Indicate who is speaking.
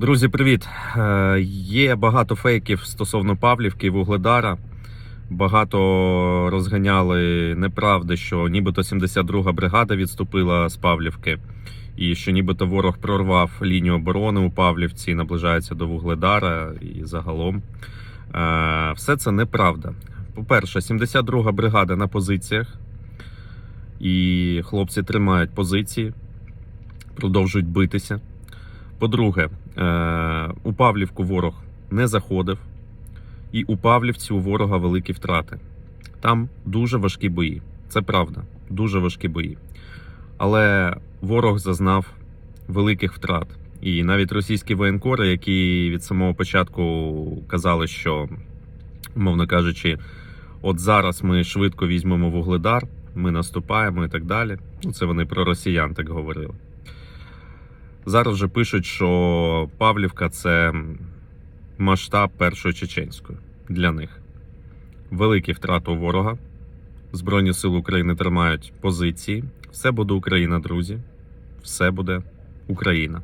Speaker 1: Друзі, привіт! Е, Є багато фейків стосовно Павлівки і Вугледара. Багато розганяли неправди, що нібито 72-га бригада відступила з Павлівки, і що нібито ворог прорвав лінію оборони у Павлівці, наближається до Вугледара і загалом. Е, Все це неправда. По-перше, 72-га бригада на позиціях, і хлопці тримають позиції, продовжують битися. По-друге, е, у Павлівку ворог не заходив, і у Павлівці у ворога великі втрати. Там дуже важкі бої. Це правда, дуже важкі бої. Але ворог зазнав великих втрат. І навіть російські воєнкори, які від самого початку казали, що, мовно кажучи, от зараз ми швидко візьмемо вугледар, ми наступаємо і так далі. Ну, це вони про росіян так говорили. Зараз вже пишуть, що Павлівка це масштаб першої чеченської для них. Великі втрати ворога. Збройні сили України тримають позиції. Все буде Україна, друзі. Все буде Україна.